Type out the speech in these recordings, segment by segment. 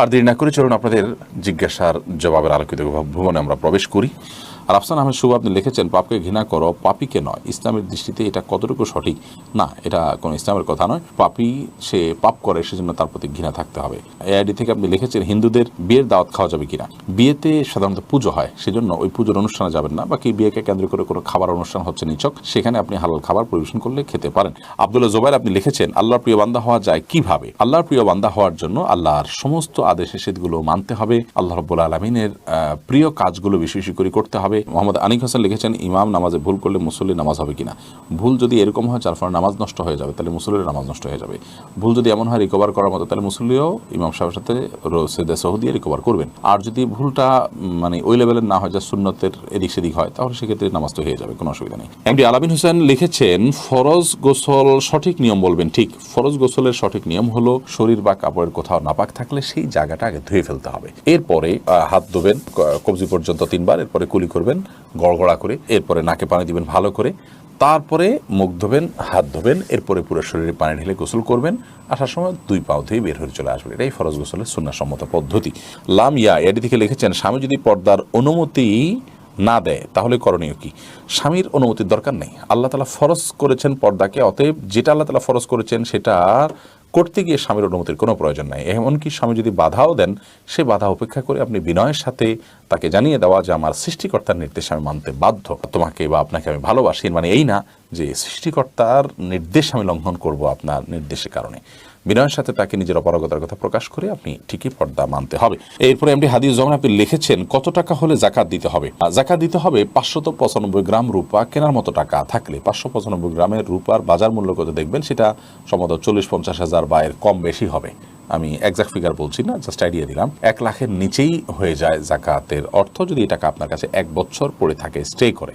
আর দেরি না করে চলুন আপনাদের জিজ্ঞাসার জবাবের আলোকিত ভুবনে আমরা প্রবেশ করি। আর আফসান আহমেদ শুভ, আপনি লিখেছেন, পাপকে ঘৃণা করো পাপিকে নয়? ইসলামের দৃষ্টিতে এটা কতটুকু সঠিক? না, এটা কোনো ইসলামের কথা নয়। পাপি সে পাপ করে, সেজন্য তার প্রতি ঘৃণা থাকতে হবে। এআইডি থেকে আপনি লিখেছেন, হিন্দুদের বিয়ের দাওয়াত খাওয়া যাবে কিনা? বিয়েতে সাধারণত পুজো হয়, সেজন্য ওই পুজোর অনুষ্ঠানে যাবেন না, বাকি বিয়েকে কেন্দ্র করে কোনো খাবার অনুষ্ঠান হচ্ছে নিচক সেখানে আপনি হালাল খাবার পরিবেশন করলে খেতে পারেন। আব্দুল্লাহ জোবাইর, আপনি লিখেছেন, আল্লাহর প্রিয় বান্দা হওয়া যায় কীভাবে? আল্লাহর প্রিয় বান্দা হওয়ার জন্য আল্লাহর সমস্ত আদেশ নিষেধগুলো মানতে হবে। আল্লাহ রব্বুল আলমিনের প্রিয় কাজগুলো বেশি বেশি করে করতে হবে। মোহাম্মদ আনিক হাসান লিখেছেন, ইমাম নামাজে ভুল করলে মুসল্লি নামাজ হবে কিনা? ভুল যদি এরকম হয়, যার ফলে নামাজ নষ্ট হয়ে যাবে, তাহলে মুসল্লির নামাজ নষ্ট হয়ে যাবে। ভুল যদি এমন হয় রিকভার করার মতো, তাহলে মুসল্লিও ইমাম সাহেবের সাথে সেদে সহদিয়ে রিকভার করবেন। আর যদি ভুলটা মানে ওই লেভেলের না হয়, যা সুন্নতের এদিক সেদিক হয়, তাহলে সেক্ষেত্রে নামাজ তো হয়ে যাবে, কোনো অসুবিধা নেই। এমডি আলামিন হোসেন লিখেছেন, ফরজ গোসল সঠিক নিয়ম বলবেন। ঠিক, ফরজ গোসলের সঠিক নিয়ম হলো শরীর বা কাপড়ের কোথাও নাপাক থাকলে সেই জায়গাটা আগে ধুয়ে ফেলতে হবে। এরপরে হাত ধোবেন কবজি পর্যন্ত তিনবার, এরপরে কুলি করবেন। গড়গড়া করে, এরপরে নাকে পানি দিবেন ভালো করে, তারপরে মুখ ধোবেন, হাত ধোবেন, এরপরে পুরো শরীরে পানি ঢেলে গোসল করবেন, আসার সময় দুই পাও ধুয়ে বের হয়ে চলে আসবেন। এটাই ফরজ গোসলের সুন্নাসম্মত পদ্ধতি। লাম ইয়া এটি থেকে লিখেছেন, স্বামী যদি পর্দার অনুমতি না দেয়, তাহলে করণীয় কি? স্বামীর অনুমতির দরকার নেই। আল্লাহ তালা ফরজ করেছেন পর্দাকে, অতএব যেটা আল্লাহ তালা ফরজ করেছেন, সেটা করতে গিয়ে স্বামীর অনুমতির কোনো প্রয়োজন নাই। এমনকি স্বামী যদি বাধাও দেন, সে বাধা উপেক্ষা করে আপনি বিনয়ের সাথে তাকে জানিয়ে দেওয়া যে আমার সৃষ্টিকর্তার নির্দেশ আমি মানতে বাধ্য। তোমাকে বা আপনাকে আমি ভালোবাসি মানে এই না যে সৃষ্টিকর্তার নির্দেশ আমি লঙ্ঘন করব আপনার নির্দেশের কারণে। বিনয়ের সাথে তাকে নিজের অপারগতার কথা প্রকাশ করে আপনি ঠিকই পর্দা মানতে হবে। এরপরে এমডি হাদিস যখন আপনি লিখেছেন, কত টাকা হলে জাকাত দিতে হবে? জাকাত দিতে হবে পাঁচশত পঁচানব্বই গ্রাম রূপা কেনার মতো টাকা থাকলে। পাঁচশো পঁচানব্বই গ্রামের রূপার বাজার মূল্য কত দেখবেন? সেটা সম্ভবত চল্লিশ পঞ্চাশ হাজার বা এর কম বেশি হবে। আমি একজাক্ট ফিগার বলছি না জাস্ট আইডিয়া দিলাম। এক লাখের নিচেই হয়ে যায় জাকাতের অর্থ। যদি এই টাকা আপনার কাছে এক বছর পড়ে থাকে স্টে করে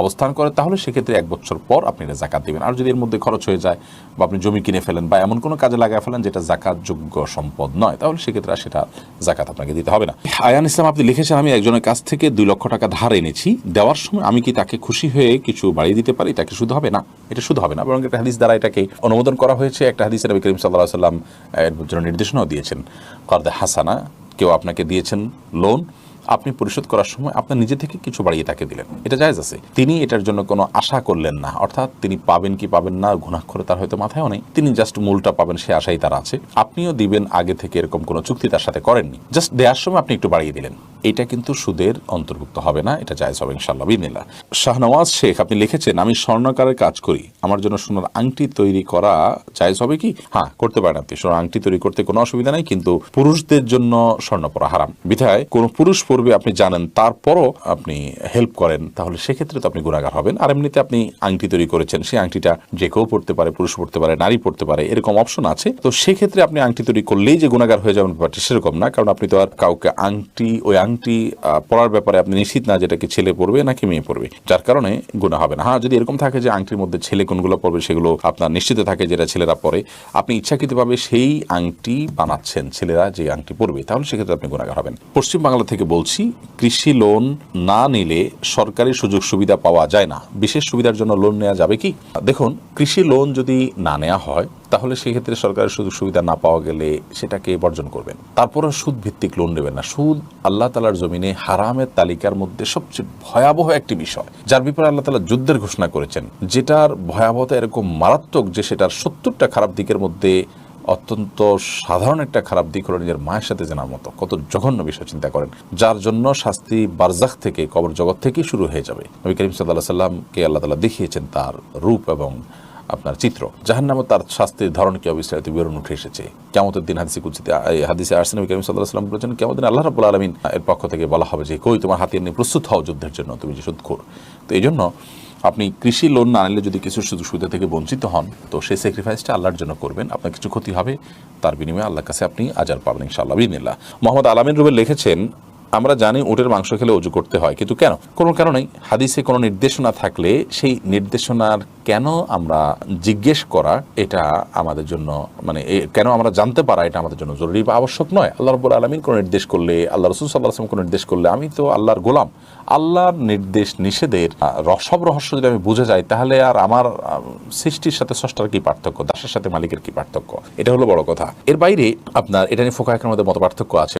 অবস্থান করে, তাহলে সেক্ষেত্রে এক বছর পর আপনি এটা জাকাত দিবেন। আর যদি এর মধ্যে খরচ হয়ে যায় বা আপনি জমি কিনে ফেলেন বা এমন কোনো কাজে লাগায় ফেলেন যেটা জাকাত যোগ্য সম্পদ নয়, তাহলে সেক্ষেত্রে আর সেটা জাকাত আপনাকে দিতে হবে না। আয়ান ইসলাম, আপনি লিখেছেন, আমি একজনের কাছ থেকে দুই লক্ষ টাকা ধার এনেছি। দেওয়ার সময় আমি কি তাকে খুশি হয়ে কিছু বাড়িয়ে দিতে পারি? তাকে শুধু হবে? না, এটা শুধু হবে না। বরং একটা হাদিস দ্বারা এটাকে অনুমোদন করা হয়েছে। একটা হাদিসের নবী করিম সাল্লাহ সাল্লাম এর জন্য নির্দেশনাও দিয়েছেন। কর্দে হাসানা, কেউ আপনাকে দিয়েছেন লোন আপনি পরিশোধ করার সময় আপনার নিজে থেকে কিছু বাড়িয়ে তাকে দিলেন। এটা জায়েজ আছে। তিনি এটার জন্য কোনো আশা করলেন না। অর্থাৎ তিনি পাবেন কি পাবেন না গুণাক্ষরে তার হয়তো মাথায়ও নেই। তিনি জাস্ট মূলটা পাবেন সে আশাই তার আছে। আপনিও দিবেন আগে থেকে এরকম কোনো চুক্তি তার সাথে করেননি। জাস্ট দেওয়ার সময় আপনি একটু বাড়িয়ে দিলেন। এটা কিন্তু সুদের অন্তর্ভুক্ত হবে না, এটা জায়েজ হবে ইনশাল্লাহ বিদিনিল্লাহ শাহনওয়াজ শেখ, আপনি লিখেছেন, আমি স্বর্ণকারের কাজ করি। আমার জন্য সোনার আংটি তৈরি করা জায়েজ হবে কি? হ্যাঁ করতে পারেন আপনি। সোনার আংটি তৈরি করতে কোনো অসুবিধা নাই, কিন্তু পুরুষদের জন্য স্বর্ণ পরা হারাম। বিধায় কোনো পুরুষ পড়বে আপনি জানেন। তারপরও আপনি হেল্প করেন, তাহলে সেক্ষেত্রে তো আপনি গুণাগার হবেন। আর এমনিতে আপনি আংটি তৈরি করেছেন, সেই আংটিটা যে কেউ পড়তে পারে, পুরুষ পড়তে পারে, নারী পড়তে পারে, এরকম অপশন আছে। তো সেক্ষেত্রে আপনি আংটি তৈরি করলেই যে গুণাগার হয়ে যাবেন ব্যাপারটি সেরকম না, কারণ আপনি তো আর কাউকে আংটি, ওই আংটি পড়ার ব্যাপারে আপনি নিশ্চিত না যেটা কি ছেলে পড়বে নাকি মেয়ে পড়বে যার কারণে গুণা হবে না। হ্যাঁ যদি এরকম থাকে যে আংটির মধ্যে ছেলে কোনগুলো পড়বে সেগুলো আপনার নিশ্চিত থাকে যেটা ছেলেরা পরে, আপনি ইচ্ছাকৃতভাবে সেই আংটি বানাচ্ছেন, ছেলেরা যে আংটি পড়বে তাহলে সেক্ষেত্রে আপনি গুণাগার হবেন। পশ্চিম বাংলা থেকে বলছি, কৃষি লোন না নিলে সরকারি সুযোগ সুবিধা পাওয়া যায় না। বিশেষ সুবিধার জন্য লোন নেওয়া যাবে কি? দেখুন, কৃষি লোন যদি না নেওয়া হয়, তাহলে সেক্ষেত্রে সরকারের সুযোগ সুবিধা না পাওয়া গেলে সেটাকে বর্জন করবেন। তারপরে সুদ ভিত্তিক লোন নেবেন না। সুদ আল্লাহ তালার জমিনে হারামের তালিকার মধ্যে সবচেয়ে ভয়াবহ একটি বিষয়, যার ব্যাপারে আল্লাহ তালা যুদ্ধের ঘোষণা করেছেন, যেটার ভয়াবহতা এরকম মারাত্মক যে সেটার সত্তরটা খারাপ দিকের মধ্যে অত্যন্ত সাধারণ একটা খারাপ দিক হলো নিজের মায়ের সাথে জানার মতো। কত জঘন্য বিষয় চিন্তা করেন। যার জন্য শাস্তি বারজাখ থেকে, কবর জগৎ থেকেই শুরু হয়ে যাবে। নবী করিম সাল্লাহ সাল্লামকে আল্লাহ তালা দেখিয়েছেন তার রূপ এবং আপনার চিত্র। জাহান্নামে তার শাস্তির ধরন কি বিস্তারিত বিবরণ উঠে এসেছে। কেমতের দিন হাদিসে কুচিতে হাদিসে নবী করিম সাল্লাহ সাল্লাম বলেছেন কেমন দিন আল্লাহ রাবুল আলমিন এর পক্ষ থেকে বলা হবে যে, কই, তোমার হাতিয়ার নিয়ে প্রস্তুত হও যুদ্ধের জন্য, তুমি যে সুদখোর তো এই জন্য আপনি কৃষি লোন না নিলে যদি কিছু সুযোগ সুবিধা থেকে বঞ্চিত হন, তো সেই স্যাক্রিফাইসটা আল্লাহর জন্য করবেন। আপনার কিছু ক্ষতি হবে, তার বিনিময়ে আল্লাহর কাছে আপনি আজার পাবেন ইনশাআল্লাহ বিনিল্লাহ মোহাম্মদ আলামিন রুবেল লিখেছেন আমরা জানি উটের মাংস খেলে অজু করতে হয়, কিন্তু কেন? কোনো কারণেই হাদিসে কোনো নির্দেশনা থাকলে সেই নির্দেশনার কেন আমরা জিজ্ঞেস করা এটা আমাদের জন্য মানে কেন আমরা জানতে পারা এটা আমাদের জন্য জরুরি বা আবশ্যক নয়। আল্লাহ রব্বুল আলমিন কোনো নির্দেশ করলে, আল্লাহ রসুল সাল্লাহ আসলাম কোনো নির্দেশ করলে আমি তো আল্লাহর গোলাম। আল্লাহর নির্দেশ নিষেধের সব রহস্য যদি আমি বুঝে যাই, তাহলে আর আমার সৃষ্টির সাথে স্রষ্টার কি পার্থক্য? দাসের সাথে মালিকের কি পার্থক্য? এটা হলো বড় কথা। এর বাইরে আপনার, এটা নিয়ে ফোকা মধ্যে মত পার্থক্য আছে।